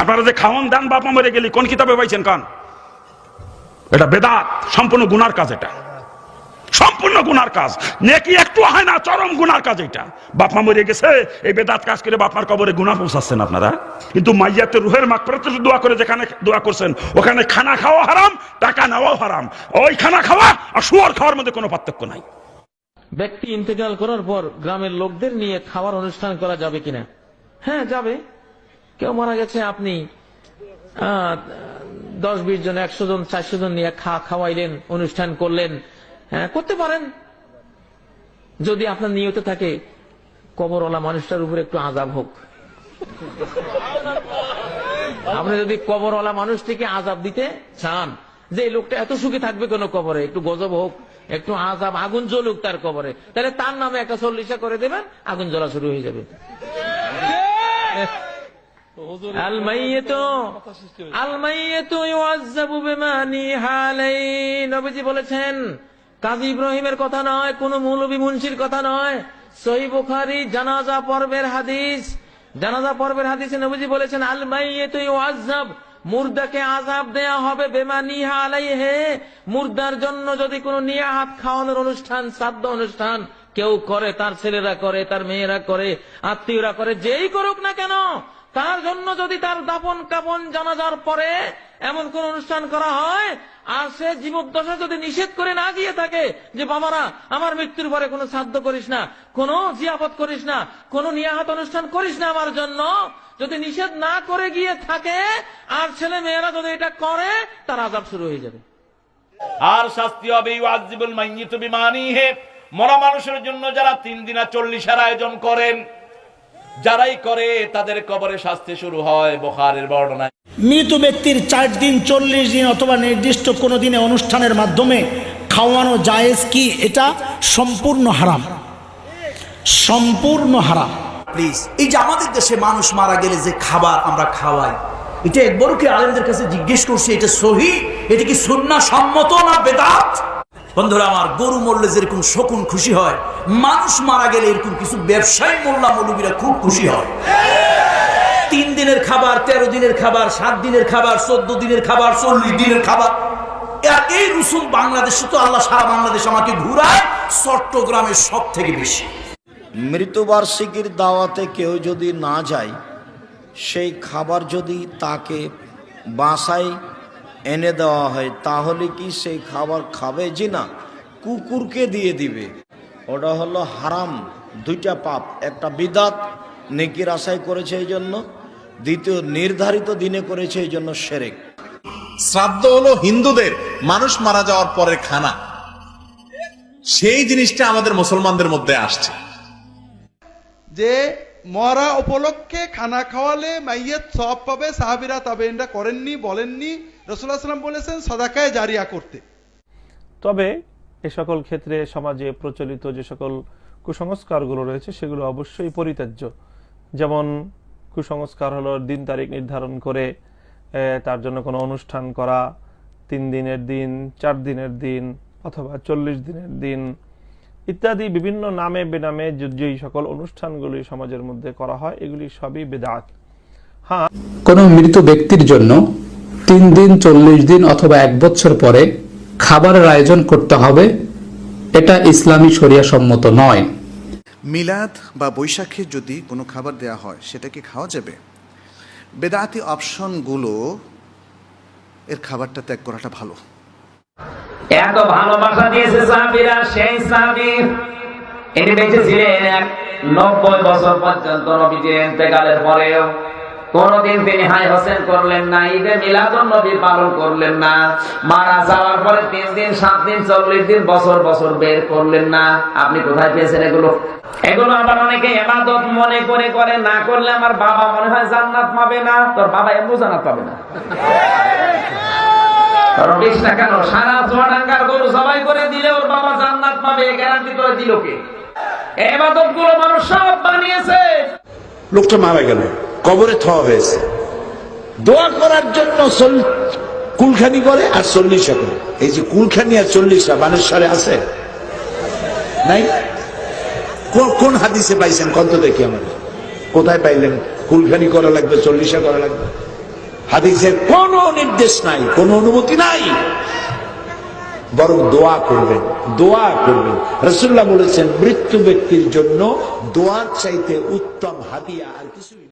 আপনারা যে খাওয়ান দান বাপা মরে গেলি, কোন কিতাবে পাইছেন কান? এটা বেদাত, সম্পূর্ণ গুনার কাজ এটা। সম্পূর্ণ গুনার কাজ। নেকি একটু হয় না, চরম গুনার কাজ এটা। বাপমা মরে গেছে, এই বেদাত কাজ করে বাপমার কবরে গুনা পৌঁছাচ্ছেন আপনারা। কিন্তু মাইয়াতে রুহের মাকফিরাতের দোয়া করে যেখানে দোয়া করছেন, ওখানে খানা খাওয়া হারাম, টাকা নেওয়াও হারাম। ওই খানা খাওয়া আর শুয়ার খাওয়ার মধ্যে কোনো পার্থক্য নাই। ব্যক্তি ইন্তেকাল করার পর গ্রামের লোকদের নিয়ে খাওয়ার অনুষ্ঠান করা যাবে কিনা? হ্যাঁ যাবে। কেউ মারা গেছে, আপনি দশ, বিশ জন, একশো জন, চারশো জন নিয়ে খা, খাওয়াইলেন, অনুষ্ঠান করলেন হ্যাঁ করতে পারেন। যদি আপনার নিয়ত থাকে, কবরওয়ালা মানুষটার উপর একটু আজাব হোক। আপনি যদি কবরওয়ালা মানুষটিকে আজাব দিতে চান, যে লোকটা এত সুখী থাকবে কেন কবরে, একটু গজব হোক, একটু আজাব আগুন জ্বলুক তার কবরে, তাহলে তার নামে একটা চল্লিশা করে দেবেন, আগুন জ্বলা শুরু হয়ে যাবে। বলেছেন কাজী ইব্রাহিমের কথা নয় কোন মৌলবী মুন্সির কথা নয়। সহি বুখারী জানাজা পর্বের হাদিস। জানাজা পর্বের হাদিসে নবীজি বলেছেন আল ইউআযাব মুর্দাকে আজাব দেয়া হবে বেমা নিহা আলাইহে মুর্দার জন্য যদি কোনো নিয়াহাত খাওয়ানোর অনুষ্ঠান শ্রাদ্ধ অনুষ্ঠান কেউ করে, তার ছেলেরা করে, তার মেয়েরা করে, আত্মীয়রা করে, যেই করুক না কেন, তার জন্য যদি তার দাপন কাপন জানাজার পরে এমন কোন অনুষ্ঠান করা হয়, আর সে জীবদ্দশা যদি নিষেধ করে না গিয়ে থাকে যে, বাবারা, আমার মৃত্যুর পরে কোনো শ্রাদ্ধ করিস না, কোনো জিয়াপত করিস না, কোনো নিয়াহাত অনুষ্ঠান করিস না আমার জন্য, যদি নিষেধ না করে গিয়ে থাকে, আর ছেলে মেয়েরা যদি এটা করে, তার আজাব শুরু হয়ে যাবে। আর শাস্তি হবে মরা মানুষের জন্য যারা তিন দিনা চল্লিশের আয়োজন করেন যারাই করে তাদের কবরে শাস্তি শুরু হয় বুখারীর বর্ণনায়। মৃত ব্যক্তির চার দিন চল্লিশ দিন অথবা নির্দিষ্ট কোনো দিনে অনুষ্ঠানের মাধ্যমে খাওয়ানো জায়েজ কি? এটা সম্পূর্ণ হারাম। সম্পূর্ণ হারাম। প্লিজ এই যে আমাদের দেশে মানুষ মারা গেলে যে খাবার আমরা খাওয়াই এটা একবারও কি আলেমদের কাছে জিজ্ঞেস করছি এটা সহি? এটা কি সুন্না সম্মত না বেদাত? বন্ধুরা, আমার গরু মরলে যেরকম শকুন খুশি হয়, মানুষ মারা গেলে এরকম কিছু ব্যবসায়ী মোল্লা মৌলবীরা খুব খুশি হয়। তিন দিনের খাবার, তেরো দিনের খাবার, সাত দিনের খাবার, চোদ্দ দিনের খাবার, চল্লিশ দিনের খাবার। এই রসুন বাংলাদেশে তো আল্লাহ সারা বাংলাদেশ আমাকে ঘুরায়, চট্টগ্রামের সব থেকে বেশি। মৃত্যুবার্ষিকীর দাওয়াতে কেউ যদি না যায়, সেই খাবার যদি তাকে বাসায় এনে দেওয়া হয়, তাহলে কি সেই খাবার খাবে? জি না, কুকুরকে দিয়ে দিবে। ওটা হলো হারাম, দুইটা পাপ, একটা বিদাত, নেকির আশায় করেছে এই জন্য। দ্বিতীয়, নির্ধারিত দিনে করেছে এই জন্য সেরেক। শ্রাদ্ধ হলো হিন্দুদের, মানুষ মারা যাওয়ার পরের খানা। সেই জিনিসটা আমাদের মুসলমানদের মধ্যে আসছে। যে মরা উপলক্ষে খানা খাওয়ালে মাইয়ের সব পাবে, সাহাবিরা এটা করেননি, বলেননি। রসুল্লাহ বলেছেন, সদাকায় জারিয়া করতে। তবে এ সকল ক্ষেত্রে সমাজে প্রচলিত যে সকল কুসংস্কারগুলো রয়েছে, সেগুলো অবশ্যই পরিত্যাজ্য। যেমন কুসংস্কার হলো দিন তারিখ নির্ধারণ করে তার জন্য কোনো অনুষ্ঠান করা, তিন দিনের দিন, চার দিনের দিন, অথবা চল্লিশ দিনের দিন ইত্যাদি বিভিন্ন নামে বেনামে যে- যেই সকল অনুষ্ঠানগুলি সমাজের মধ্যে করা হয় এগুলি সবই বেদাত। হ্যাঁ। কোনো মৃত ব্যক্তির জন্য তিন দিন চল্লিশ দিন অথবা এক বছর পরে খাবারের আয়োজন করতে হবে এটা ইসলামী শরিয়া সম্মত নয়। মিলাদ বা বৈশাখে যদি কোনো খাবার দেয়া হয় সেটা কি খাওয়া যাবে? বেদাতি অপশনগুলো এর খাবারটা ত্যাগ করাটা ভালো। এত ভালোবাসা দিয়েছে সাহাবীরা, সেই সাহাবী ইনি বেঁচে ছিলেন এক নব্বই বছর পর্যন্ত নবীজির ইন্তেকালের পরেও। কোনদিন তিনি হাই হোসেন করলেন না, ঈদে মিলাদুন নবী পালন করলেন না, মারা যাওয়ার পরে তিন দিন, সাত দিন, চল্লিশ দিন, বছর বছর বের করলেন না। আপনি কোথায় পেয়েছেন এগুলো? এগুলো আবার অনেকে এবাদত মনে করে করে, না করলে আমার বাবা মনে হয় জান্নাত পাবে না, তোর বাবা এমন জান্নাত পাবে না। লোকটা মারা গেল, কবরে থওয়া হয়েছে। দোয়া করার জন্য কুলখানি করে আর চল্লিশা করে। এই যে কুলখানি আর চল্লিশা বানেশ্বরে আছে? নাই? কোন- কোন হাদিসে পাইছেন? কত দেখি আমাদের। কোথায় পাইলেন? কুলখানি করা লাগবে, চল্লিশা করা লাগবে। হাদিসের কোন নির্দেশ নাই, কোন অনুমতি নাই। বরং দোয়া করবেন দোয়া করবেন। রসুল্লাহ বলেছেন, মৃত্যু ব্যক্তির জন্য দোয়ার চাইতে উত্তম হাদিয়া আর কিছুই